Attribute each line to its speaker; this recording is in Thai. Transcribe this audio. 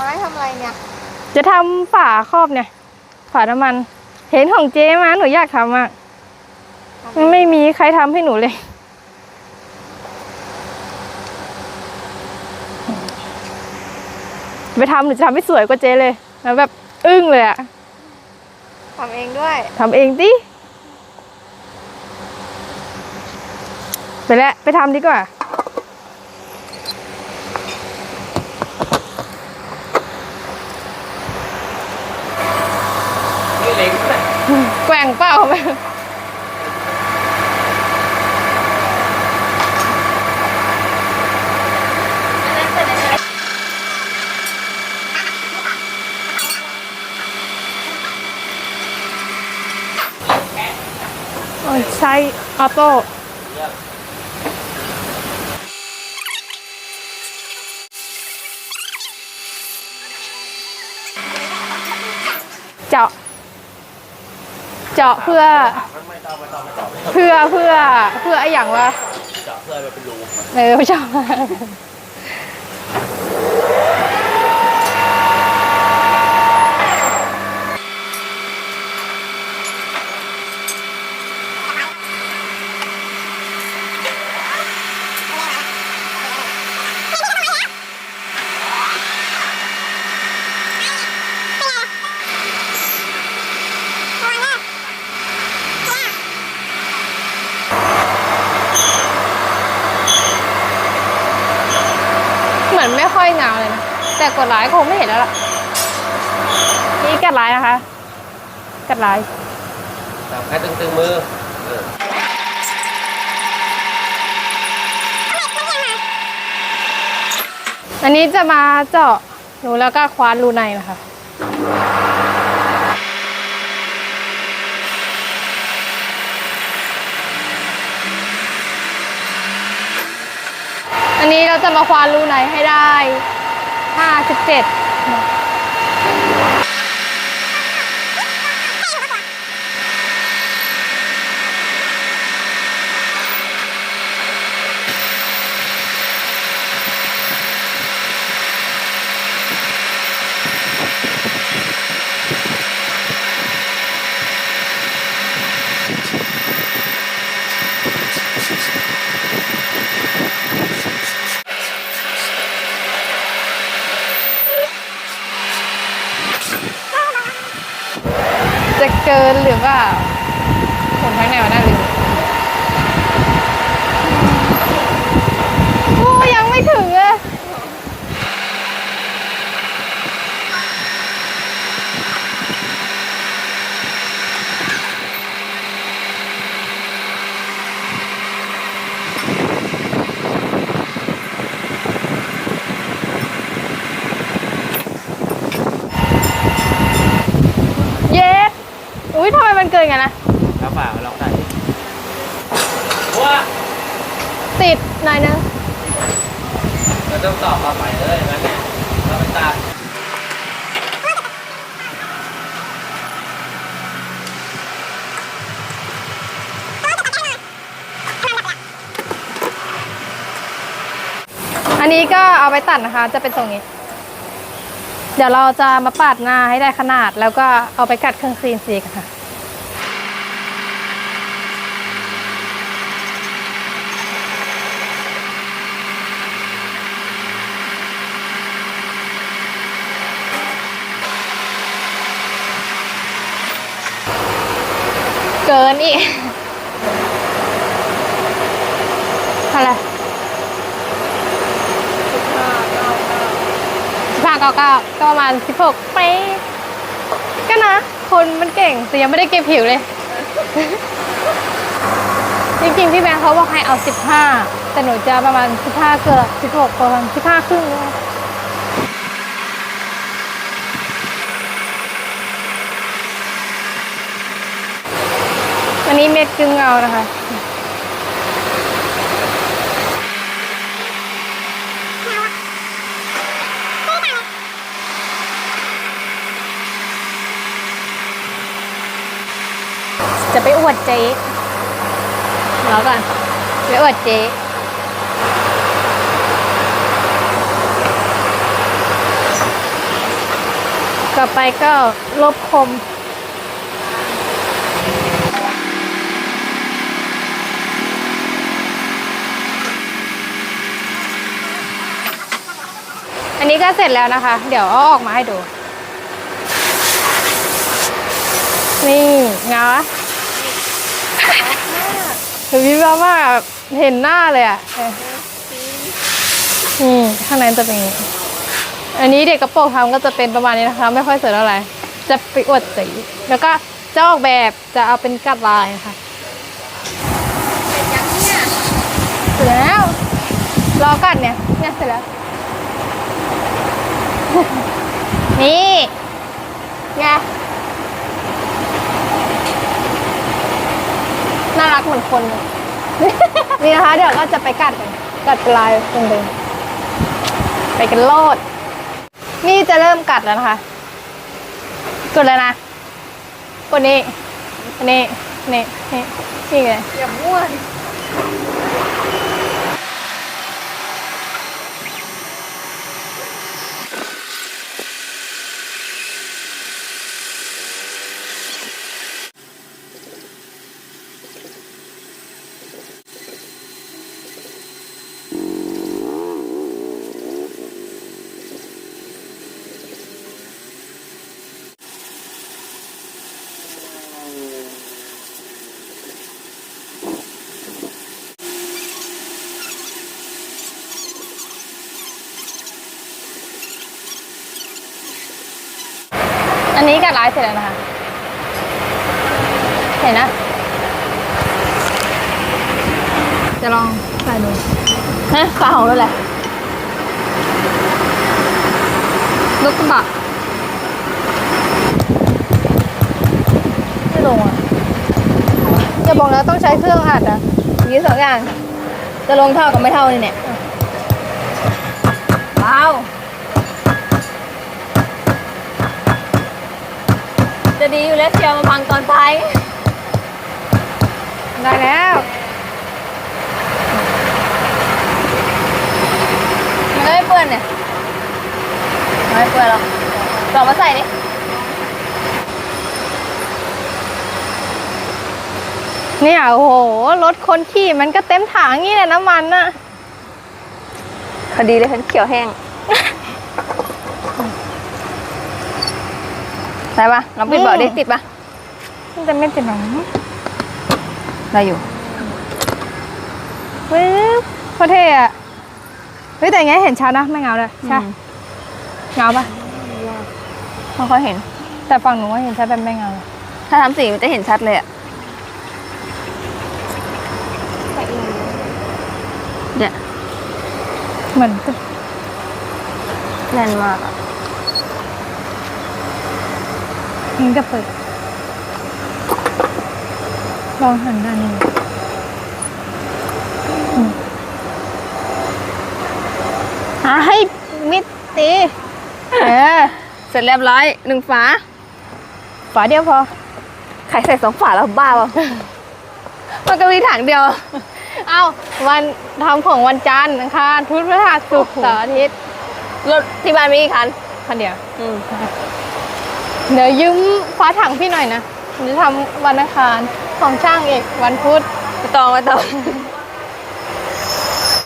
Speaker 1: ไม้ทำอะไรเนี่ย
Speaker 2: จะทำฝาครอบเนี่ย ฝาน้ำมัน เห็นของเจ๊มาหนูอยากทำอะไม่มีใครทำให้หนูเลย ไปทำหนูจะทำให้สวยกว่าเจ๊เลยแล้วแบบอึ้งเลยอะ
Speaker 1: ทำเองด้วย
Speaker 2: ทำเองดิไปแล้วไปทำดีกว่า
Speaker 3: นี่เล็กเลย
Speaker 2: แกว่งเปล่าโอ้ยใช้ออโต้เจาะ เจาะเพื่อ เพื่อเพื่อเพื่อไอ้อย่างว่า
Speaker 3: เจาะเพื่อมันเป็นรู
Speaker 2: เออไม่ชอบเหมื อนไม่ค่อยเงาเลยนะ แต่กดไลค์คงไม่เห็นแล้วล่ะ นี่กัดไลค์นะคะ กัดไลค์
Speaker 3: จับแค่ตึงตึงๆมือเออ
Speaker 2: อันนี้จะมาเจาะรูแล้วก็คว้านรูในนะคะ อันนี้เราจะมาควานรูไหนให้ได้ 57 จะเกินหรือว่าผมข้างในมันน่าลืมโอ้ยังไม่ถึงเลย เย้ อุ้ยทำไมมันเกินกันนะ
Speaker 3: แล้วฝ่ามาลองได้ว้า
Speaker 2: ติดหน่อยนึง
Speaker 3: เราต้องตอบมาใหม่เลยงั้นเนี่ยเราไปตัด
Speaker 2: อันนี้ก็เอาไปตัดนะคะ จะเป็นทรงนี้ เดี๋ยวเราจะมาปาดหน้าให้ได้ขนาด แล้วก็เอาไปกัดเครื่องซีนซีกันค่ะเกินอีกอะไรสิบห้าเก้า เก้าก็ประมาณสิบหกเป๊ะก็นะ คนมันเก่งแต่ยังไม่ได้เก็บผิวเลย จริงๆ พี่แบงค์เขาบอกให้เอาสิบห้าแต่หนูจะประมาณสิบห้าเกือบสิบหกประมาณสิบห้าครึ่งเลยอันนี้เม็ดกึ่งเงานะคะ จะไป อวดเจ๊รอก่อนไปอวดเจ๊ต่อไปก็ลบคมอันนี้ก็เสร็จแล้วนะคะ เดี๋ยวเอาออกมาให้ดู นี่เงา ถือวิบมากเห็นหน้าเลยอะออนี่ข้างในจะเป็นอย่างนี้อันนี้เด็กกระโปรงทำก็จะเป็นประมาณนี้นะคะ ไม่ค่อยสวยเท่าไหร่จะไปอวดสีแล้วก็จะออกแบบจะเอาเป็นกัดลายค่ะ
Speaker 1: เป็นยังเนี่ย
Speaker 2: เสร็จแล้วรอกัดเนี่ยเนี่ยเสร็จแล้ว นี่ไงน่ารั กเหมือนคนเนี่นะคะ เดี๋ยวก็จะไปกัดกันกัดปลายตรงเดิมไปกันโลด นี่จะเริ่มกัดแล้วนะคะ กดแล้วนะ กดนี้นี่นี่นี่นี่ไง
Speaker 1: อย่ามั่วน
Speaker 2: อันนี้กัดลายเสร็จแล้วนะคะ เห็นนะ จะลองใส่ดูฮะฝาของรถอะไรรถกระบะไม่ลงอะจะบอกแล้วต้องใช้เครื่องอัดอะ
Speaker 1: มีสองอย่าง จะลงเท่ากับไม่เท่านี่เนี่ยว้าว ดีอยู่แล้วเชียวมาพังตอนท้าย
Speaker 2: ได้แล้ว
Speaker 1: มันก็ไม่เปื้อนเนี่ยไม่เปื้อนหรอกลองมาใส่ดิ
Speaker 2: เนี่ยโอ้โห รถคนขี่มันก็เต็มถังงี้แหละน้ำมันน่ะ
Speaker 1: พอดีเลยฉันเขียวแห้ง ได้ปะลองปิดเบาะดิติดปะ
Speaker 2: มันจะไม่ติดหรอ
Speaker 1: ได้อยู่
Speaker 2: ปึ๊บโคตรเท่อะเฮ้ยแต่อย่างเงี้ยเห็นชัดนะไม่เงาเลยใช่
Speaker 1: อืม
Speaker 2: เงาปะ
Speaker 1: ไม่ค่อยเห็น
Speaker 2: แต่ฝั่งหนูว่าเห็นชัดเป็นไม่เงาเลย
Speaker 1: ถ้าทำสีมันจะเห็นชัดเลยอะเนี่ย
Speaker 2: เหมือน
Speaker 1: แน่นมากอะ
Speaker 2: มันจะเปิด ลองหันด้านนี้อืมหาให้มิดตีเออ
Speaker 1: เสร็จเรียบร้อยหนึ่งฝา
Speaker 2: ฝาเดียวพอ
Speaker 1: ใครใส่สองฝาแล้วบ้าเปล่ามันก็มีถังเดียว
Speaker 2: เอาวันทำของวันจันทร์อังคารพุธพฤหัสศุกร์เสาร์อาทิตย์
Speaker 1: รถที่บ้านมีกี่คัน
Speaker 2: คันเดียว
Speaker 1: อืม
Speaker 2: เดี๋ยวยืมฟ้าถังพี่หน่อยนะจะทำวันอังคารของช่างเอกวันพุธ
Speaker 1: ไปตองไปตอง